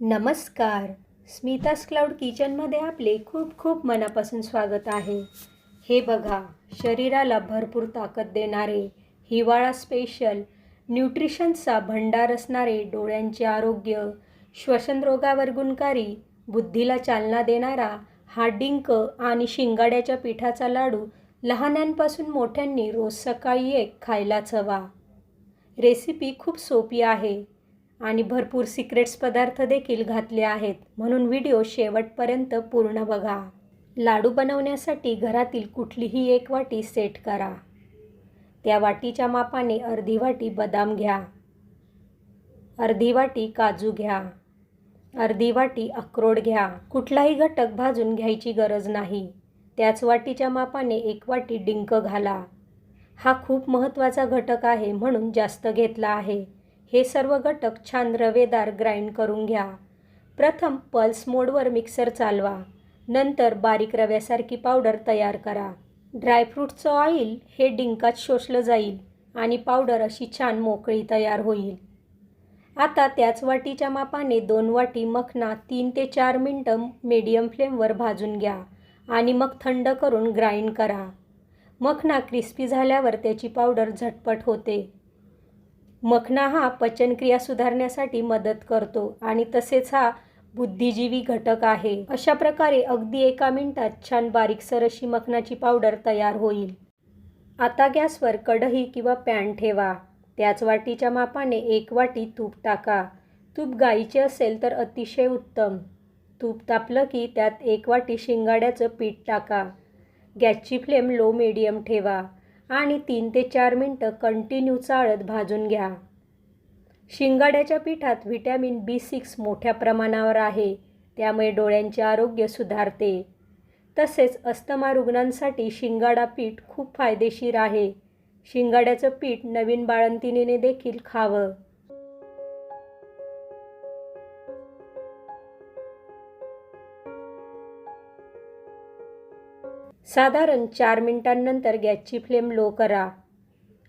नमस्कार. स्मितास क्लाउड किचनमध्ये आपले खूप खूप मनापासून स्वागत आहे. हे बघा शरीराला भरपूर ताकद देणारे हिवाळा स्पेशल न्यूट्रिशनचा भंडार असणारे डोळ्यांचे आरोग्य श्वसनरोगावर गुणकारी बुद्धीला चालना देणारा हा डिंक आणि शिंगाड्याच्या पिठाचा लाडू लहानांपासून मोठ्यांनी रोज सकाळी एक खायलाच हवा. रेसिपी खूप सोपी आहे. आणि भरपूर सिक्रेट्स पदार्थ देखील घातले आहेत. म्हणून व्हिडिओ शेवटपर्यंत पूर्ण बघा. लाडू बनवण्यासाठी घरातील कुठलीही एक वाटी सेट करा. त्या वाटीच्या मापाने अर्धी वाटी बदाम घ्या. अर्धी वाटी काजू घ्या. अर्धी वाटी अक्रोड घ्या. कुठलाही घटक भाजून घ्यायची गरज नाही. त्याच वाटीच्या मापाने एक वाटी डिंक घाला. हा खूप महत्त्वाचा घटक आहे म्हणून जास्त घेतला आहे. हे सर्व घटक छान रवेदार ग्राइंड करून घ्या. प्रथम पल्स मोडवर मिक्सर चालवा. नंतर बारीक रव्यासारखी पावडर तयार करा. ड्रायफ्रूटचं ऑइल हे डिंकात शोषलं जाईल आणि पावडर अशी छान मोकळी तयार होईल. आता त्याच वाटीच्या मापाने दोन वाटी मखना तीन ते चार मिनटं मीडियम फ्लेमवर भाजून घ्या आणि मग थंड करून ग्राइंड करा. मखना क्रिस्पी झाल्यावर त्याची पावडर झटपट होते. मखना हा पचनक्रिया सुधारण्यासाठी मदत करतो आणि तसेच हा बुद्धिजीवी घटक आहे. अशा प्रकारे अगदी एका मिनिटात छान बारीकसर अशी मखनाची पावडर तयार होईल. आता गॅसवर कढई किंवा पॅन ठेवा. त्याच वाटीच्या मापाने एक वाटी तूप टाका. तूप गाईचे असेल तर अतिशय उत्तम. तूप तापलं की त्यात एक वाटी शिंगाड्याचं पीठ टाका. गॅसची फ्लेम लो मिडियम ठेवा. आणि तीन ते चार मिनटं कंटिन्यू चाळत भाजून घ्या. शिंगाड्याच्या पिठात व्हिटॅमिन बी सिक्स मोठ्या प्रमाणावर आहे. त्यामुळे डोळ्यांचे आरोग्य सुधारते. तसेच अस्थमा रुग्णांसाठी शिंगाडा पीठ खूप फायदेशीर आहे. शिंगाड्याचं पीठ नवीन बाळंतिणीने देखील खावं. साधारण चार मिनिटांनंतर गॅसची फ्लेम लो करा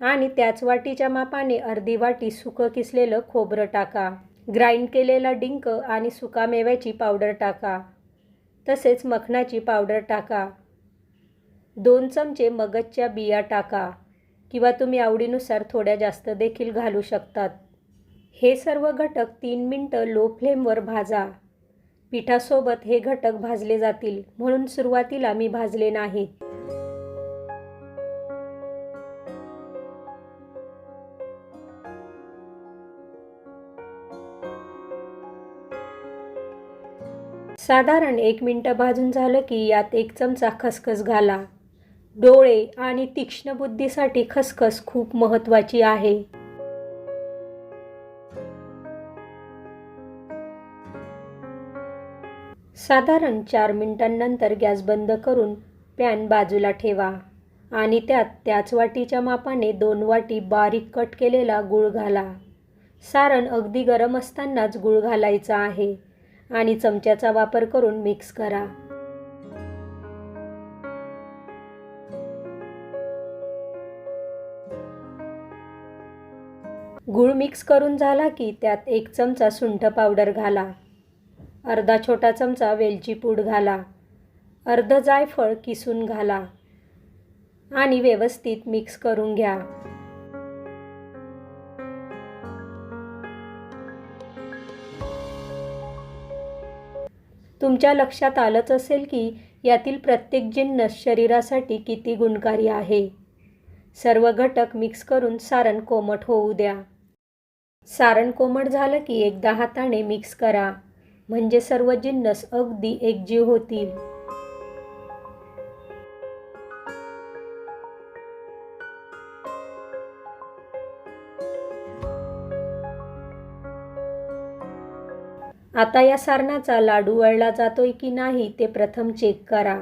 आणि त्याच वाटीच्या मापाने अर्धी वाटी सुकं किसलेलं खोबरं टाका. ग्राइंड केलेला डिंक आणि सुकामेव्याची पावडर टाका. तसेच मखणाची पावडर टाका. दोन चमचे मगजच्या बिया टाका किंवा तुम्ही आवडीनुसार थोड्या जास्त देखील घालू शकतात. हे सर्व घटक तीन मिनटं लो फ्लेमवर भाजा. पिठासोबत हे घटक भाजले जातील. म्हणून सुरुवातीला मी भाजले नाहीत साधारण एक मिनटं भाजून झालं की यात एक चमचा खसखस घाला. डोळे आणि तीक्ष्ण बुद्धीसाठी खसखस खूप महत्त्वाची आहे. साधारण चार मिनिटांनंतर गॅस बंद करून पॅन बाजूला ठेवा आणि त्यात त्याच वाटीच्या मापाने दोन वाटी बारीक कट केलेला गूळ घाला. सारण अगदी गरम असतानाच गूळ घालायचा आहे आणि चमच्याचा वापर करून मिक्स करा. गूळ मिक्स करून झाला की त्यात एक चमचा सुंठ पावडर घाला. अर्धा छोटा चमचा वेलची पूड घाला. अर्ध जायफळ किसून घाला. आणि व्यवस्थित मिक्स करून घ्या. तुमच्या लक्षात आलंच असेल की यातील प्रत्येक जिन्नस शरीरासाठी किती गुणकारी आहे. सर्व घटक मिक्स करून सारण कोमट होऊ द्या. सारण कोमट झालं की एकदा हाताने मिक्स करा. म्हणजे सर्व जिन्नस अगदी एकजीव होतील. आता या सारणाचा लाडू वळला जातोय की नाही ते प्रथम चेक करा.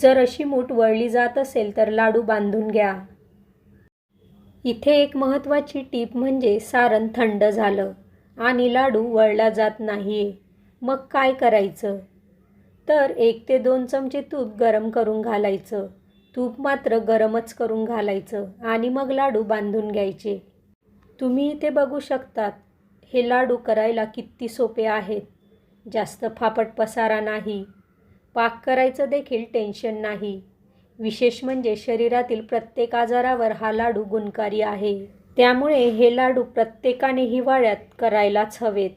जर अशी मूठ वळली जात असेल तर लाडू बांधून घ्या. इथे एक महत्त्वाची टीप म्हणजे सारण थंड झालं. आणि लाडू वळला जात नाहीये मग काय करायचं? तर एक ते दोन चमचे तूप गरम करून घालायचं. तूप मात्र गरमच करून घालायचं आणि मग लाडू बांधून घ्यायचे. तुम्ही इथे बघू शकतात हे लाडू करायला किती सोपे आहेत. जास्त फापट पसारा नाही. पाक करायचं देखील टेन्शन नाही. विशेष म्हणजे शरीरातील प्रत्येक आजारावर हा लाडू गुणकारी आहे. त्यामुळे हे लाडू प्रत्येकाने हिवाळ्यात करायलाच हवेत.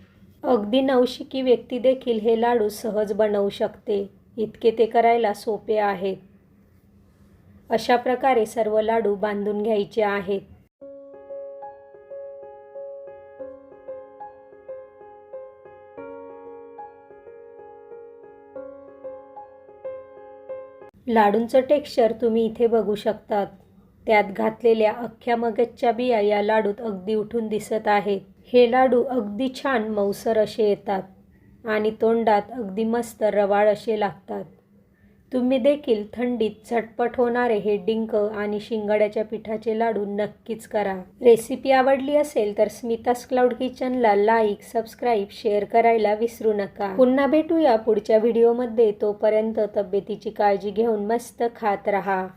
अगदी नवशिकी व्यक्ती देखील हे लाडू सहज बनवू शकते. इतके ते करायला सोपे आहेत. अशा प्रकारे सर्व लाडू बांधून घ्यायचे आहेत. लाडूंचं टेक्स्चर तुम्ही इथे बघू शकतात. त्यात घातलेल्या अख्ख्या मगजच्या बिया या लाडूत अगदी उठून दिसत आहेत. हे लाडू अगदी छान मऊसर असे येतात आणि तोंडात अगदी मस्त रवाळ असे लागतात. तुम्ही देखील थंडीत झटपट होणारे हे डिंक आणि शिंगाड्याच्या पिठाचे लाडू नक्कीच करा. रेसिपी आवडली असेल तर स्मितास क्लाउड किचनला लाईक सबस्क्राईब शेअर करायला विसरू नका. पुन्हा भेटूया पुढच्या व्हिडिओमध्ये. तोपर्यंत तब्येतीची काळजी घेऊन मस्त खात रहा.